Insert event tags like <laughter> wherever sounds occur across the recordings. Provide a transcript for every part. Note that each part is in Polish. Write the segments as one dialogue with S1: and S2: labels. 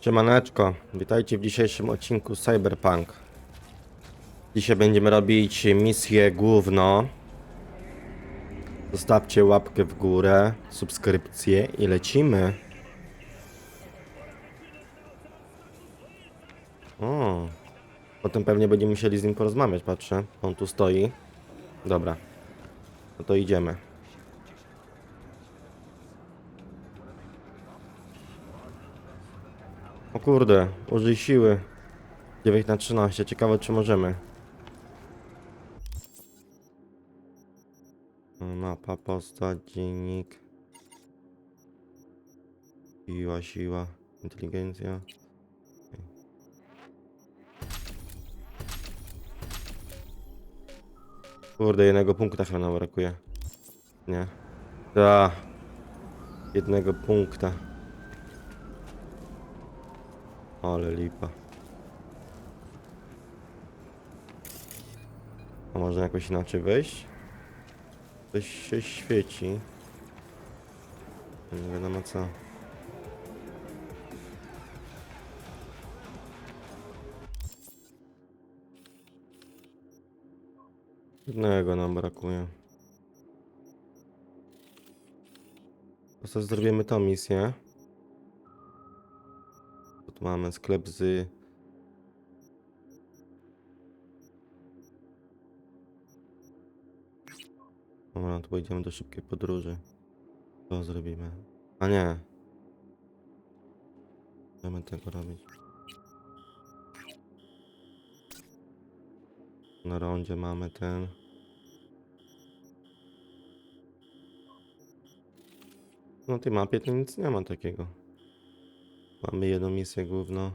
S1: Siemaneczko, witajcie w dzisiejszym odcinku Cyberpunk. Dzisiaj będziemy robić misję główną. Zostawcie łapkę w górę, subskrypcję i lecimy. O, potem pewnie będziemy musieli z nim porozmawiać, patrzę. On tu stoi. Dobra, no to idziemy. Kurde, użyj siły. 9 na 13, ciekawe czy możemy. Mapa, postać, dziennik. Siła, siła, inteligencja. Kurde, jednego punkta chyba nam brakuje. Nie. Da. Jednego punkta. Ale lipa. A można jakoś inaczej wejść? Coś się świeci. Nie wiadomo co. Jednego nam brakuje. Po zrobimy tą misję? Tu mamy sklep z... Dobra, tu pójdziemy do szybkiej podróży. Co zrobimy? A nie. Będziemy tego robić. Na rondzie mamy ten. Na tej mapie to nic nie ma takiego. Mamy jedną misję główną.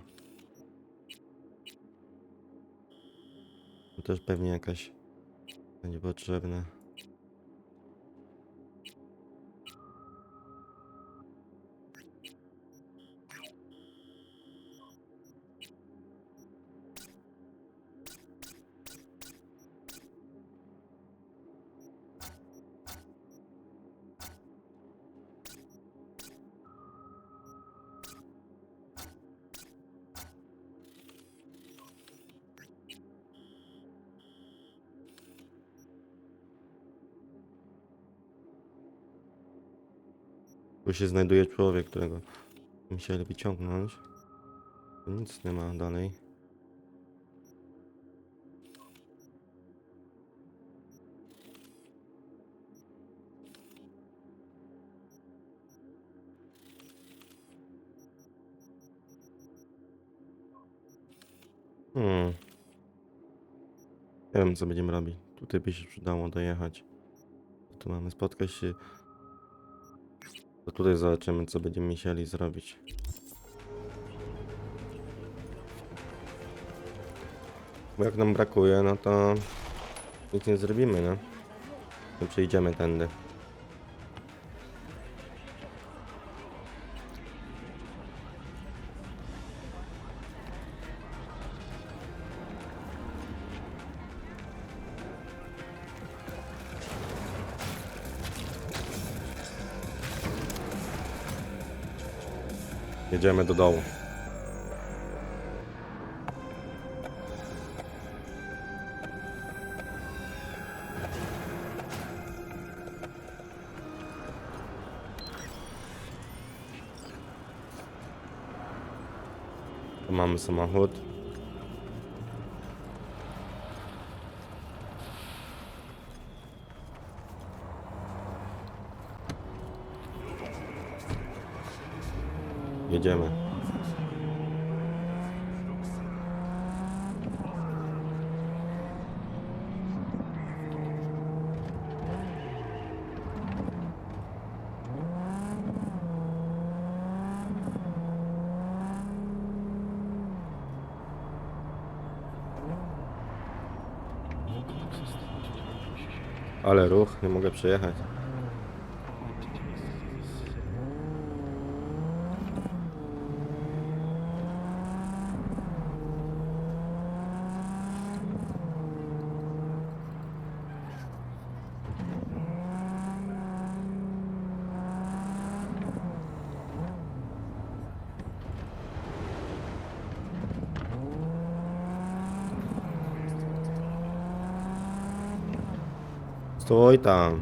S1: To też pewnie jakaś będzie potrzebna. Się znajduje człowiek, którego musieli wyciągnąć. Tu nic nie ma dalej. Hmm. Nie wiem co będziemy robić. Tutaj by się przydało dojechać. Tu mamy spotkać się to tutaj zobaczymy, co będziemy musieli zrobić. Bo jak nam brakuje, no to nic nie zrobimy, nie? Nie przejdziemy tędy. Jedziemy do dołu. Tu mamy samochód. Jedziemy. Ale ruch, nie mogę przejechać. Stój tam.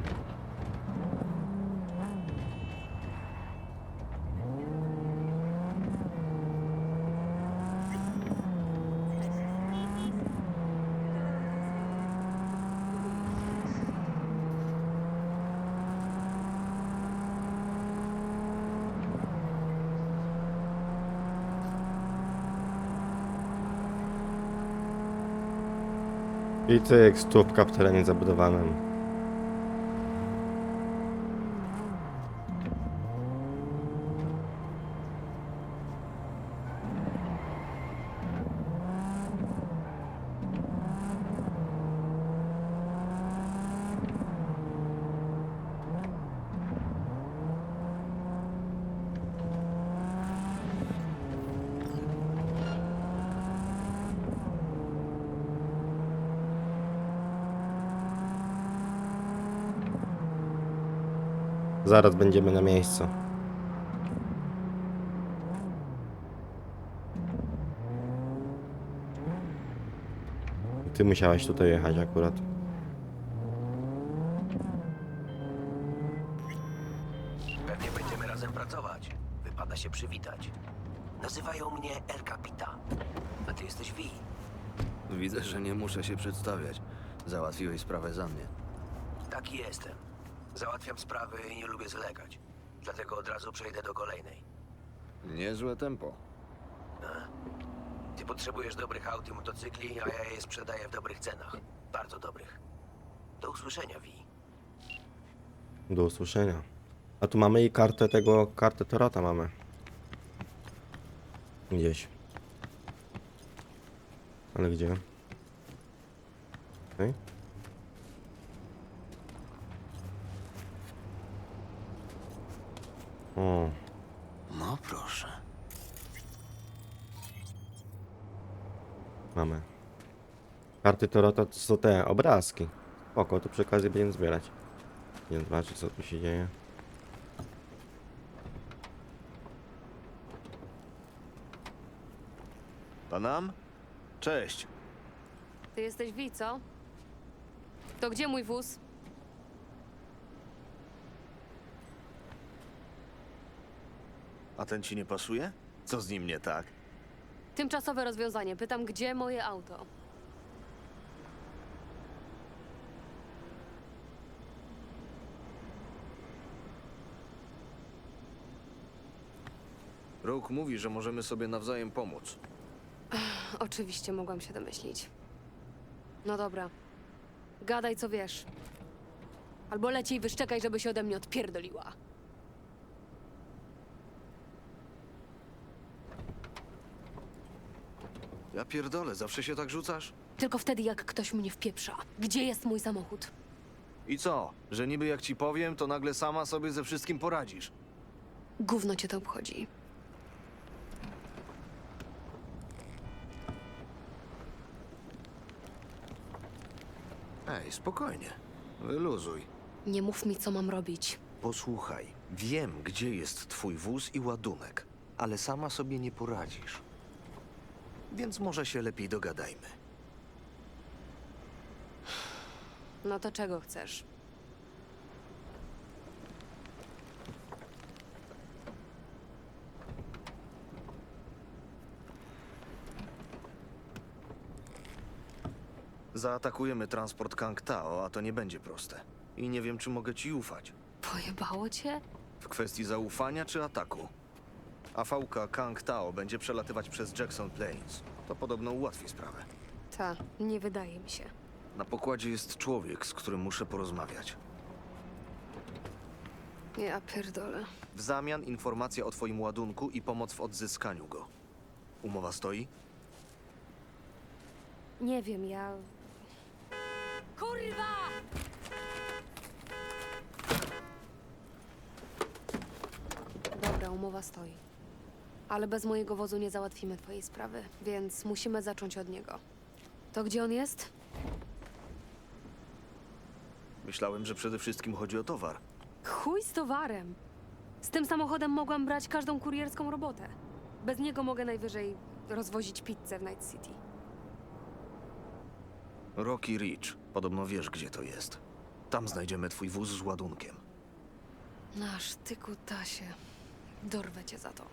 S1: I cyk, stópka w terenie zabudowanym. Zaraz będziemy na miejscu. Ty musiałeś tutaj jechać akurat.
S2: Pewnie będziemy razem pracować. Wypada się przywitać. Nazywają mnie El Capitan. A ty jesteś Vi.
S3: Widzę, że nie muszę się przedstawiać. Załatwiłeś sprawę za mnie.
S2: Taki jestem. Załatwiam sprawy i nie lubię zlegać. Dlatego od razu przejdę do kolejnej.
S3: Niezłe tempo.
S2: Ty potrzebujesz dobrych aut i motocykli, a ja je sprzedaję w dobrych cenach. Bardzo dobrych. Do usłyszenia, Vi.
S1: Do usłyszenia. A tu mamy i kartę tego, kartę Torota mamy. Gdzieś. Ale gdzie? Okej. O,
S3: No proszę.
S1: mamy. Karty Torota to są te obrazki. Oko, to przy okazji będziemy zbierać. Nie zobaczyć co tu się dzieje.
S3: Panam? Cześć.
S4: Ty jesteś Wi, co? To gdzie mój wóz?
S5: A ten ci nie pasuje? Co z nim nie tak?
S4: Tymczasowe rozwiązanie. Pytam, gdzie moje auto?
S3: Rogue mówi, że możemy sobie nawzajem pomóc.
S4: Oczywiście mogłam się domyślić. No dobra. Gadaj, co wiesz. Albo leciej wyszczekaj, żeby się ode mnie odpierdoliła.
S3: Ja pierdolę, zawsze się tak rzucasz?
S4: Tylko wtedy, jak ktoś mnie wpieprza. Gdzie jest mój samochód?
S3: I co? Że niby jak ci powiem, to nagle sama sobie ze wszystkim poradzisz.
S4: Gówno cię to obchodzi.
S3: Ej, spokojnie. Wyluzuj.
S4: Nie mów mi, co mam robić.
S3: Posłuchaj, wiem, gdzie jest twój wóz i ładunek, ale sama sobie nie poradzisz. Więc może się lepiej dogadajmy.
S4: No to czego chcesz?
S3: Zaatakujemy transport Kang Tao, a to nie będzie proste. I nie wiem, czy mogę ci ufać.
S4: Pojebało cię?
S3: W kwestii zaufania czy ataku? AV-ka Kang Tao będzie przelatywać przez Jackson Plains. To podobno ułatwi sprawę.
S4: Ta, nie wydaje mi się.
S3: Na pokładzie jest człowiek, z którym muszę porozmawiać.
S4: Ja pierdolę.
S3: W zamian informacja o twoim ładunku i pomoc w odzyskaniu go. Umowa stoi?
S4: Nie wiem, ja. Kurwa! Dobra, umowa stoi. Ale bez mojego wozu nie załatwimy twojej sprawy, więc musimy zacząć od niego. To gdzie on jest?
S3: Myślałem, że przede wszystkim chodzi o towar.
S4: Chuj z towarem. Z tym samochodem mogłam brać każdą kurierską robotę. Bez niego mogę najwyżej rozwozić pizzę w Night City.
S3: Rocky Ridge. Podobno wiesz, gdzie to jest. Tam znajdziemy twój wóz z ładunkiem.
S4: Nasz ty kutasie. Dorwę cię za to.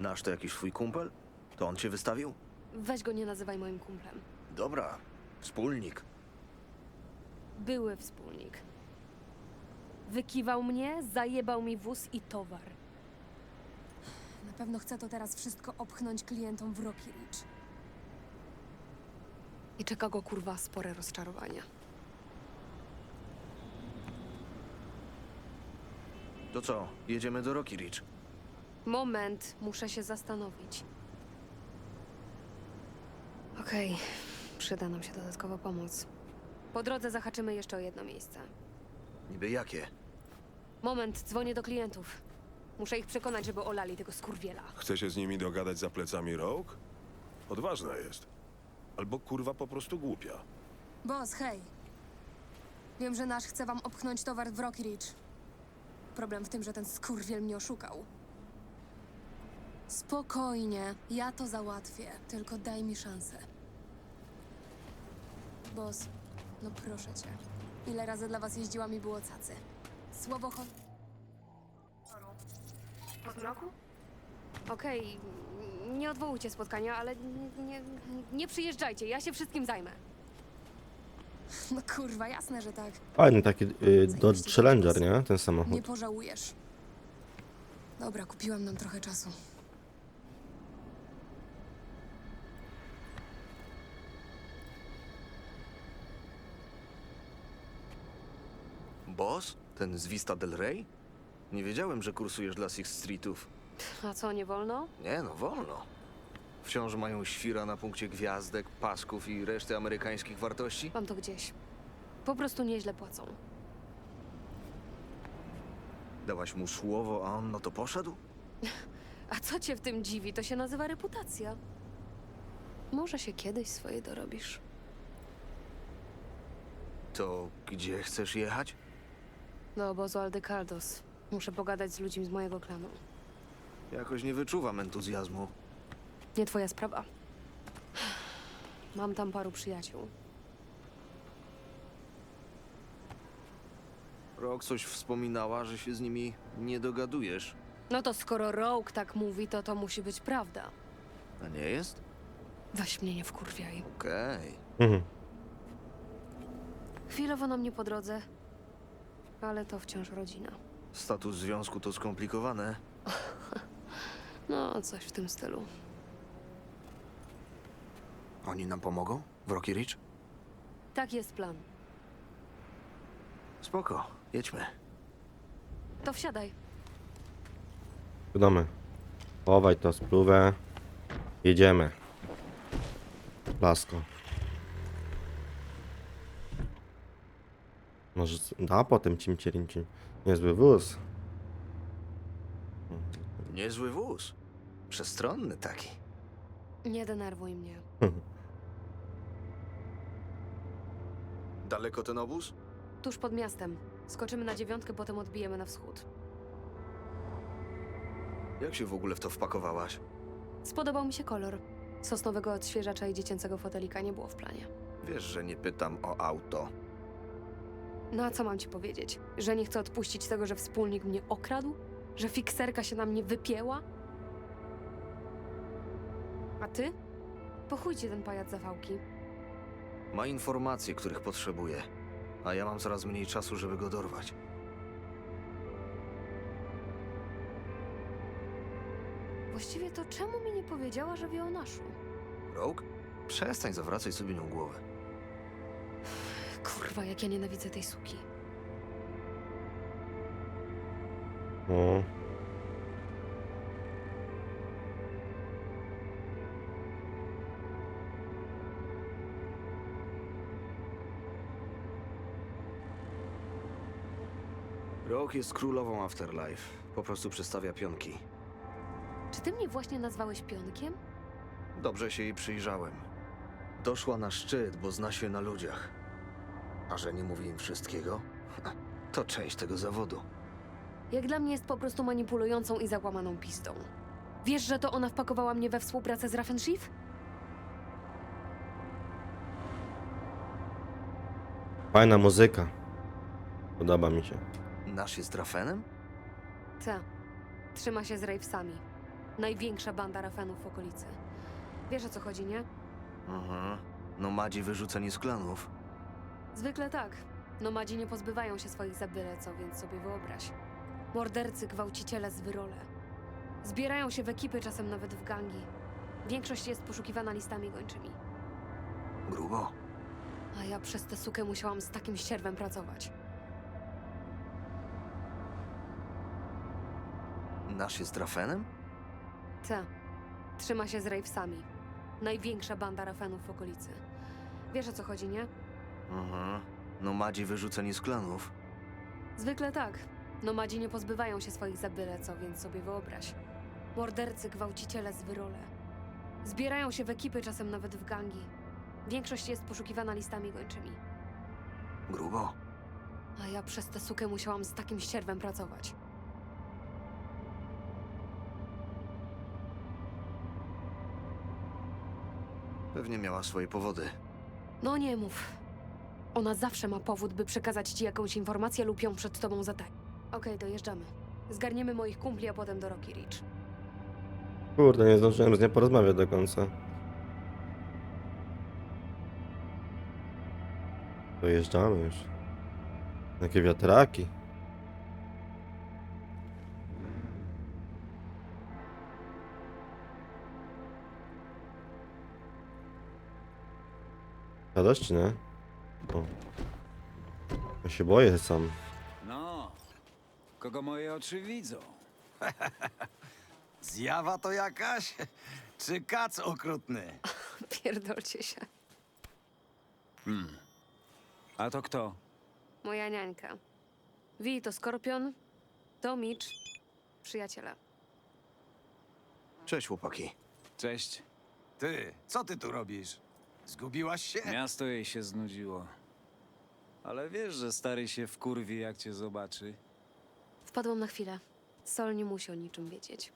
S3: Nasz to jakiś twój kumpel? To on cię wystawił?
S4: Weź go nie nazywaj moim kumplem.
S3: Dobra, wspólnik.
S4: Były wspólnik. Wykiwał mnie, zajebał mi wóz i towar. Na pewno chce to teraz wszystko opchnąć klientom w Rocky Ridge. I czeka go kurwa spore rozczarowanie.
S3: To co, jedziemy do Rocky Ridge?
S4: Moment, muszę się zastanowić. Okej, przyda nam się dodatkowa pomoc. Po drodze zahaczymy jeszcze o jedno miejsce.
S3: Niby jakie?
S4: Moment, dzwonię do klientów. Muszę ich przekonać, żeby olali tego skurwiela.
S6: Chce się z nimi dogadać za plecami Rogue? Odważna jest. Albo kurwa po prostu głupia.
S4: Boss, hej. Wiem, że nasz chce wam opchnąć towar w Rocky Ridge. Problem w tym, że ten skurwiel mnie oszukał. Spokojnie, ja to załatwię. Tylko daj mi szansę. Boss, no proszę cię. Ile razy dla was jeździłam i było cacy. Słowo hon... Po zmroku? Okej, nie odwołujcie spotkania, ale nie, nie, nie przyjeżdżajcie, ja się wszystkim zajmę. <laughs> No kurwa, jasne, że tak.
S1: Fajny taki y, Dodge Challenger, nie? Ten samochód.
S4: Nie pożałujesz. Dobra, kupiłam nam trochę czasu.
S3: Boss? Ten z Vista del Rey? Nie wiedziałem, że kursujesz dla Six Streetów.
S4: A co, nie wolno?
S3: Nie no, wolno. Wciąż mają świra na punkcie gwiazdek, pasków i reszty amerykańskich wartości?
S4: Mam to gdzieś. Po prostu nieźle płacą.
S3: Dałaś mu słowo, a on no to poszedł? <laughs>
S4: A co cię w tym dziwi? To się nazywa reputacja. Może się kiedyś swoje dorobisz.
S3: To gdzie chcesz jechać?
S4: Do obozu Aldecardos. Muszę pogadać z ludźmi z mojego klanu.
S3: Jakoś nie wyczuwam entuzjazmu.
S4: Nie twoja sprawa. Mam tam paru przyjaciół.
S3: Rok coś wspominała, że się z nimi nie dogadujesz.
S4: No to skoro Rogue tak mówi, to to musi być prawda.
S3: A nie jest?
S4: Weź mnie nie wkurwiaj.
S3: Okej.
S1: Mhm.
S4: Chwilowo nam nie po drodze, ale to wciąż rodzina.
S3: Status związku to skomplikowane. <laughs>
S4: No, coś w tym stylu.
S3: Oni nam pomogą? W Rocky Ridge?
S4: Tak jest plan.
S3: Spoko, jedźmy.
S4: To wsiadaj.
S1: Wiadomo. Chowaj to spluwę. Jedziemy. Lasko. Może c- da potem cimcie rimcie. Niezły wóz.
S3: Niezły wóz. Przestronny taki.
S4: Nie denerwuj mnie. <laughs>
S3: Daleko ten obóz?
S4: Tuż pod miastem. Skoczymy na dziewiątkę, potem odbijemy na wschód.
S3: Jak się w ogóle w to wpakowałaś?
S4: Spodobał mi się kolor. Sosnowego odświeżacza i dziecięcego fotelika nie było w planie.
S3: Wiesz, że nie pytam o auto.
S4: No a co mam ci powiedzieć? Że nie chcę odpuścić tego, że wspólnik mnie okradł? Że fikserka się na mnie wypięła? A ty? Po chuj ci ten pajac zawałki.
S3: Ma informacje, których potrzebuje. A ja mam coraz mniej czasu, żeby go dorwać.
S4: Właściwie to czemu mi nie powiedziała, że wie o naszu?
S3: Rogue? Przestań zawracać sobie nią głowę.
S4: Kurwa, jak ja nienawidzę tej suki.
S1: O.
S3: Rogue jest królową Afterlife. Po prostu przestawia pionki.
S4: Czy ty mnie właśnie nazwałeś pionkiem?
S3: Dobrze się jej przyjrzałem. Doszła na szczyt, bo zna się na ludziach. A że nie mówi im wszystkiego, to część tego zawodu.
S4: Jak dla mnie jest po prostu manipulującą i załamaną pistą. Wiesz, że to ona wpakowała mnie we współpracę z Raffenschiff?
S1: Fajna muzyka. Podoba mi się.
S3: Nasz jest Rafenem?
S4: Ta. Trzyma się z Ravesami. Największa banda rafenów w okolicy. Wiesz o co chodzi, nie?
S3: Mhm. Nomadzi wyrzuceni z klanów.
S4: Zwykle tak. Nomadzi nie pozbywają się swoich za byle co, więc sobie wyobraź. Mordercy, gwałciciele z wyrole. Zbierają się w ekipy, czasem nawet w gangi. Większość jest poszukiwana listami gończymi.
S3: Grubo.
S4: A ja przez tę sukę musiałam z takim ścierwem pracować.
S3: Nasz jest Rafenem?
S4: Ta. Trzyma się z Ravesami. Największa banda rafenów w okolicy. Wiesz o co chodzi, nie?
S3: Mhm. Nomadzi wyrzuceni z klanów.
S4: Zwykle tak. Nomadzi nie pozbywają się swoich za byle co, więc sobie wyobraź. Mordercy, gwałciciele z wyrole. Zbierają się w ekipy, czasem nawet w gangi. Większość jest poszukiwana listami gończymi.
S3: Grubo.
S4: A ja przez tę sukę musiałam z takim ścierwem pracować.
S3: Pewnie miała swoje powody.
S4: No nie mów. Ona zawsze ma powód, by przekazać ci jakąś informację lub ją przed tobą zataić. Okej, dojeżdżamy. Zgarniemy moich kumpli, a potem do Rocky Ridge.
S1: Kurde, nie zdążyłem z nią porozmawiać do końca. Dojeżdżamy już. Jakie wiatraki. Siadasz czy nie? O. Ja się boję sam.
S7: No, kogo moje oczy widzą? <laughs>
S5: Zjawa to jakaś? Czy kac okrutny? <laughs>
S4: Pierdolcie się.
S7: A to kto?
S4: Moja niańka. Wi to Skorpion, to Mitch, przyjaciele.
S3: Cześć, chłopaki.
S7: Cześć.
S5: Ty, co ty tu robisz? Zgubiłaś się?
S7: Miasto jej się znudziło. Ale wiesz, że stary się wkurwi, jak cię zobaczy.
S4: Wpadłam na chwilę. Sol nie musi o niczym wiedzieć.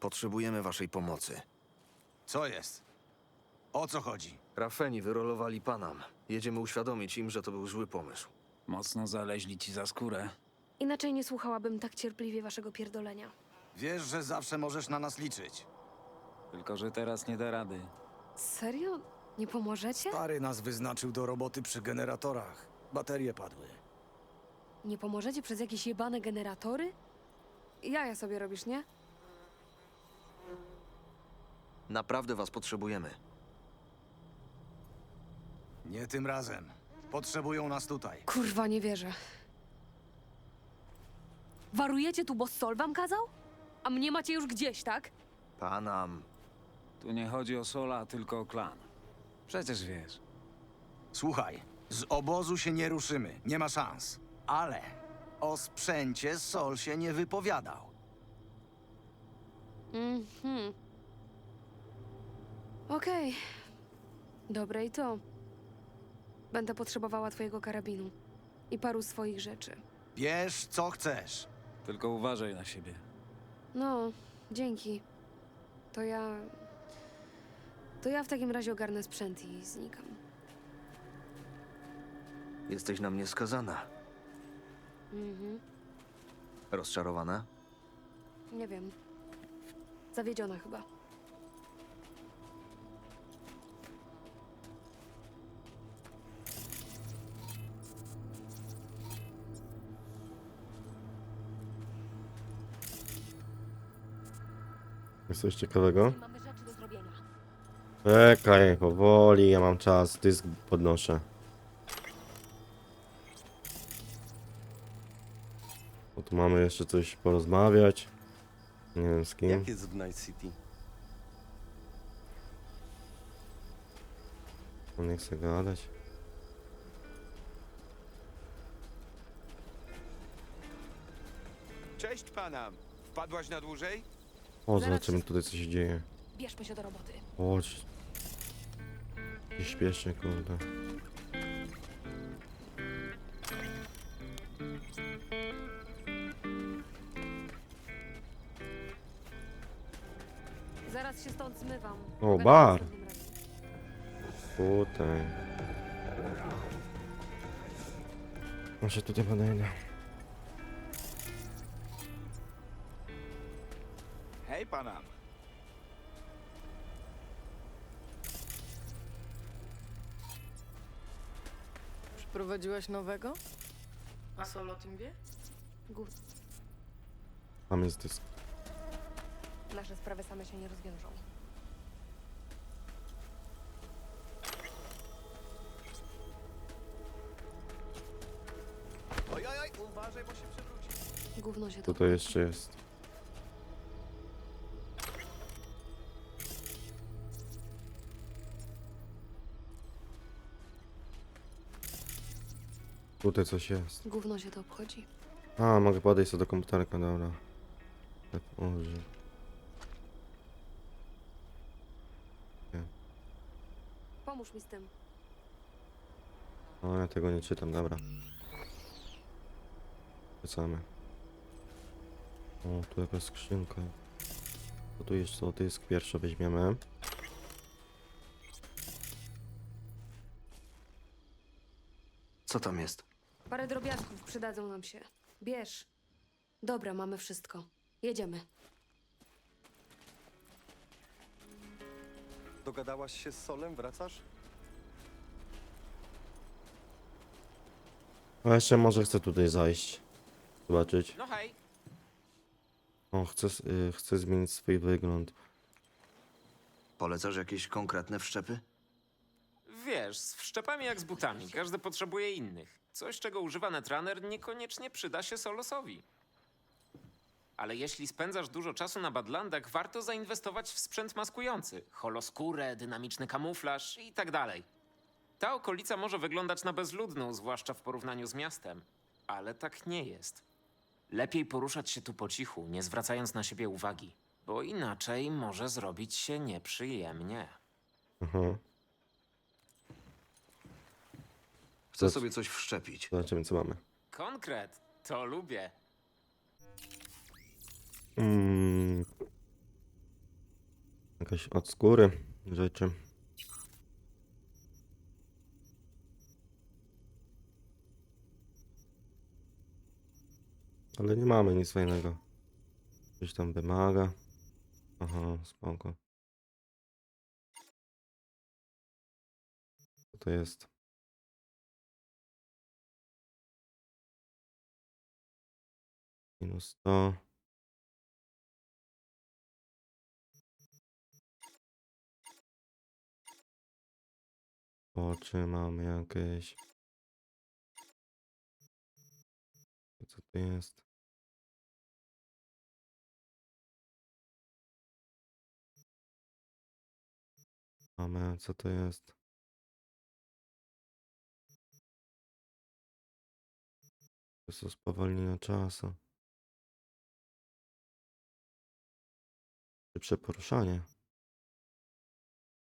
S3: Potrzebujemy waszej pomocy.
S5: Co jest? O co chodzi?
S3: Rafeni wyrolowali Panam. Jedziemy uświadomić im, że to był zły pomysł.
S7: Mocno zaleźli ci za skórę.
S4: Inaczej nie słuchałabym tak cierpliwie waszego pierdolenia.
S5: Wiesz, że zawsze możesz na nas liczyć.
S7: Tylko, że teraz nie da rady.
S4: Serio? Nie pomożecie?
S8: Stary nas wyznaczył do roboty przy generatorach. Baterie padły.
S4: Nie pomożecie przez jakieś jebane generatory? Jaja sobie robisz, nie?
S3: Naprawdę was potrzebujemy.
S5: Nie tym razem. Potrzebują nas tutaj.
S4: Kurwa, nie wierzę. Warujecie tu, bo Sol wam kazał? A mnie macie już gdzieś, tak?
S3: Panam.
S7: Tu nie chodzi o Sola, tylko o klan. Przecież wiesz.
S5: Słuchaj, z obozu się nie ruszymy. Nie ma szans. Ale o sprzęcie Sol się nie wypowiadał.
S4: Mhm. Okej. Dobre i to. Będę potrzebowała twojego karabinu. I paru swoich rzeczy.
S5: Bierz, co chcesz.
S7: Tylko uważaj na siebie.
S4: No, dzięki. To ja... To ja w takim razie ogarnę sprzęt i znikam.
S3: Jesteś na mnie skazana.
S4: Mhm.
S3: Rozczarowana?
S4: Nie wiem. Zawiedziona chyba.
S1: Jest coś ciekawego?
S4: Mamy.
S1: Czekaj, powoli, ja mam czas, dysk podnoszę. Bo tu mamy jeszcze coś porozmawiać. Nie wiem z kim.
S9: Jak jest w Night City?
S1: On nie chce gadać.
S10: Cześć panam. Wpadłaś na dłużej?
S1: O, zobaczymy tutaj co się dzieje.
S4: Bierzmy się do roboty.
S1: Chodź. I śpieszę, kurde.
S4: Zaraz się stąd zmywam.
S1: O, bar. Tutaj. Może tutaj
S10: badania.
S9: Przyprowadziłaś nowego? A Sol o tym wie?
S4: Gówno.
S1: Tam jest dysk.
S4: Nasze sprawy same się nie rozwiążą.
S5: Oj, oj, oj, uważaj, bo się przewróci.
S4: Gówno się to
S1: Tutaj jeszcze jest. Tutaj coś jest.
S4: Gówno się to obchodzi.
S1: A, mogę podejść sobie do komputerka, dobra. Tak, użyj.
S4: Pomóż mi z tym.
S1: O, ja tego nie czytam, dobra. Wracamy. O, tu jakaś skrzynka. To tu jeszcze dysk pierwszy weźmiemy.
S3: Co tam jest?
S4: Parę drobiazgów przydadzą nam się. Bierz. Dobra, mamy wszystko. Jedziemy.
S11: Dogadałaś się z Solem? Wracasz?
S1: A jeszcze może chcę tutaj zajść. Zobaczyć.
S10: No hej.
S1: O, chcę, s- y, chcę zmienić swój wygląd.
S3: Polecasz jakieś konkretne wszczepy?
S12: Wiesz, z wszczepami jak z butami, każdy potrzebuje innych. Coś, czego używa Netrunner, niekoniecznie przyda się Solosowi. Ale jeśli spędzasz dużo czasu na Badlandach, warto zainwestować w sprzęt maskujący. Holoskórę, dynamiczny kamuflaż i tak dalej. Ta okolica może wyglądać na bezludną, zwłaszcza w porównaniu z miastem. Ale tak nie jest. Lepiej poruszać się tu po cichu, nie zwracając na siebie uwagi. Bo inaczej może zrobić się nieprzyjemnie.
S1: Aha.
S3: Chcę
S1: To-
S3: sobie coś wszczepić.
S1: Zobaczymy co mamy.
S12: Konkret, to lubię.
S1: Mm. Jakaś od skóry rzeczy. Ale nie mamy nic fajnego. Coś tam wymaga. Aha, spoko. Co to jest? Minus 100. Oczy mamy jakieś. Co to jest? Mamy, co to jest? To jest spowolnienie czasu. Szybsze poruszanie.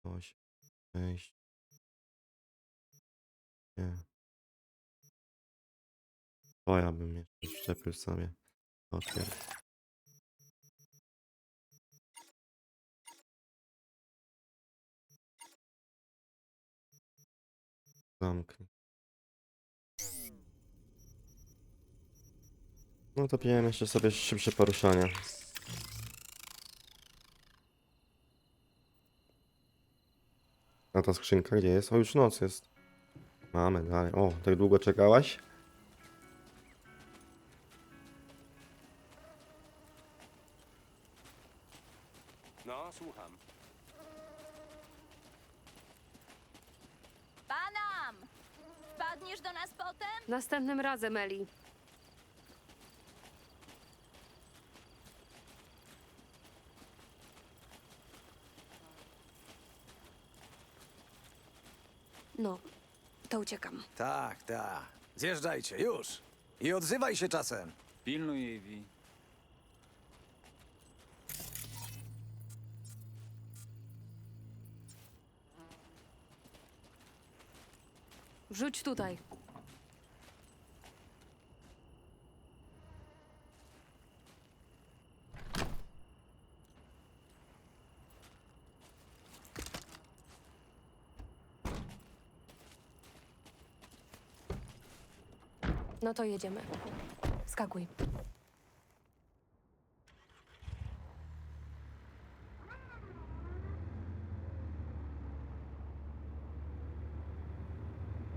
S1: Osiem, sześć. Nie. O, ja bym jeszcze wszczepił sobie. Otwier. Zamknij. No to pijemy jeszcze sobie szybsze poruszanie. A ta skrzynka gdzie jest? O, już noc jest. Mamy dalej. O, tak długo czekałaś?
S10: No, słucham.
S9: Panam! Wpadniesz do nas potem?
S4: Następnym razem, Eli. No, to uciekam.
S5: Tak, tak. Zjeżdżajcie, już. I odzywaj się czasem.
S7: Pilnuj jej, Vi.
S4: Wrzuć tutaj. No to jedziemy. Skakuj.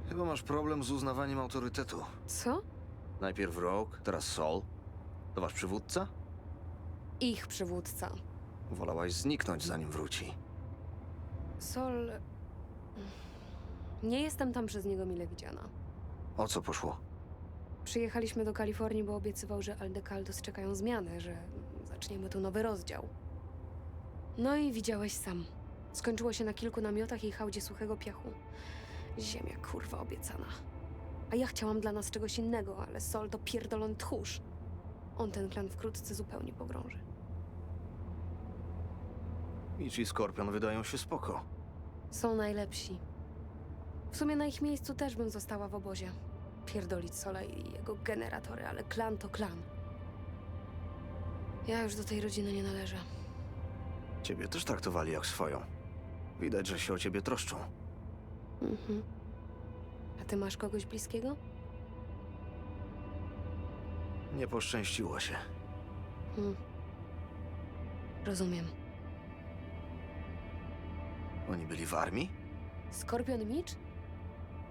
S3: Chyba masz problem z uznawaniem autorytetu.
S4: Co?
S3: Najpierw Rogue, teraz Sol. To wasz przywódca?
S4: Ich przywódca.
S3: Wolałaś zniknąć, zanim wróci.
S4: Sol. Nie jestem tam przez niego mile widziana.
S3: O co poszło?
S4: Przyjechaliśmy do Kalifornii, bo obiecywał, że Aldecaldos czekają zmiany, że zaczniemy tu nowy rozdział. No i widziałeś sam. Skończyło się na kilku namiotach i hałdzie suchego piachu. Ziemia kurwa obiecana. A ja chciałam dla nas czegoś innego, ale Sol to pierdolony tchórz. On ten klan wkrótce zupełnie pogrąży.
S3: Mitch i Skorpion wydają się spoko.
S4: Są najlepsi. W sumie na ich miejscu też bym została w obozie. Pierdolić Sola i jego generatory, ale klan to klan. Ja już do tej rodziny nie należę.
S3: Ciebie też traktowali jak swoją. Widać, że się o ciebie troszczą.
S4: Mhm. A ty masz kogoś bliskiego?
S3: Nie poszczęściło się.
S4: Hmm. Rozumiem.
S3: Oni byli w armii?
S4: Skorpion Mitch?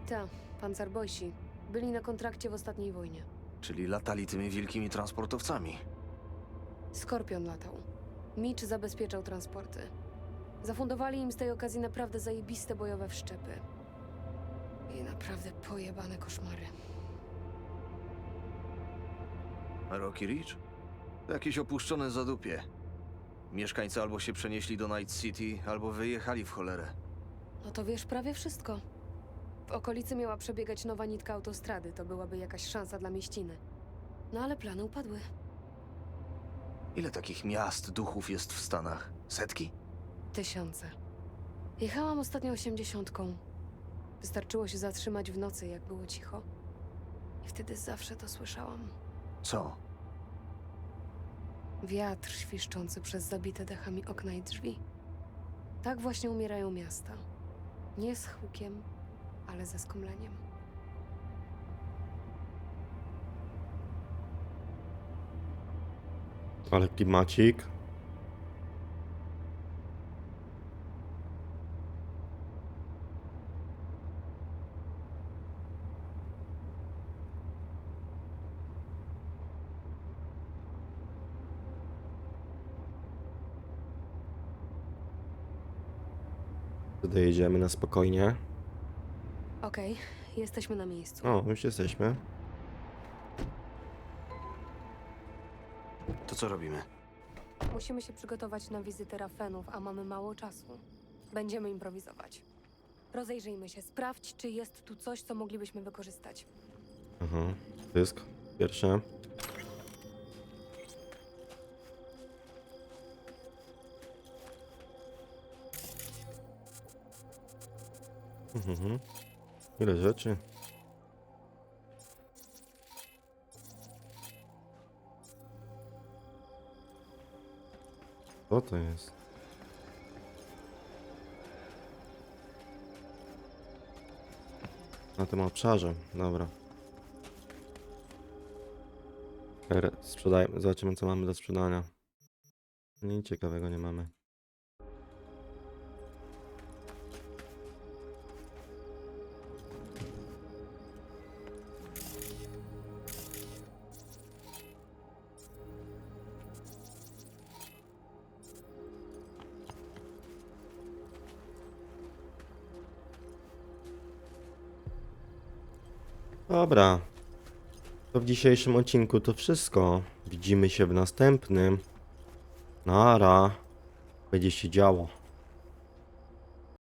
S4: Ta, pancerbojsi. Byli na kontrakcie w ostatniej wojnie.
S3: Czyli latali tymi wielkimi transportowcami.
S4: Skorpion latał. Mitch zabezpieczał transporty. Zafundowali im z tej okazji naprawdę zajebiste bojowe wszczepy. I naprawdę pojebane koszmary.
S3: A Rocky Ridge? Jakieś opuszczone zadupie. Mieszkańcy albo się przenieśli do Night City, albo wyjechali w cholerę.
S4: No to wiesz prawie wszystko. W okolicy miała przebiegać nowa nitka autostrady, to byłaby jakaś szansa dla mieściny. No ale plany upadły.
S3: Ile takich miast, duchów jest w Stanach? Setki?
S4: Tysiące. Jechałam ostatnio osiemdziesiątką. Wystarczyło się zatrzymać w nocy, jak było cicho. I wtedy zawsze to słyszałam.
S3: Co?
S4: Wiatr świszczący przez zabite dechami okna i drzwi. Tak właśnie umierają miasta. Nie z hukiem, ale ze skomleniem.
S1: Ale klimacik. Dojedziemy na spokojnie.
S4: Okej, jesteśmy na miejscu.
S1: O, już jesteśmy.
S3: To co robimy?
S4: Musimy się przygotować na wizytę Rafenów, a mamy mało czasu. Będziemy improwizować. Rozejrzyjmy się, sprawdź, czy jest tu coś, co moglibyśmy wykorzystać.
S1: Aha, dysk. Pierwsze. Mhm. Ile rzeczy? Co to jest? Na tym obszarze, dobra. Sprzedajmy, zobaczymy co mamy do sprzedania. Nic ciekawego nie mamy. Dobra. To w dzisiejszym odcinku to wszystko. Widzimy się w następnym. Nara. Będzie się działo.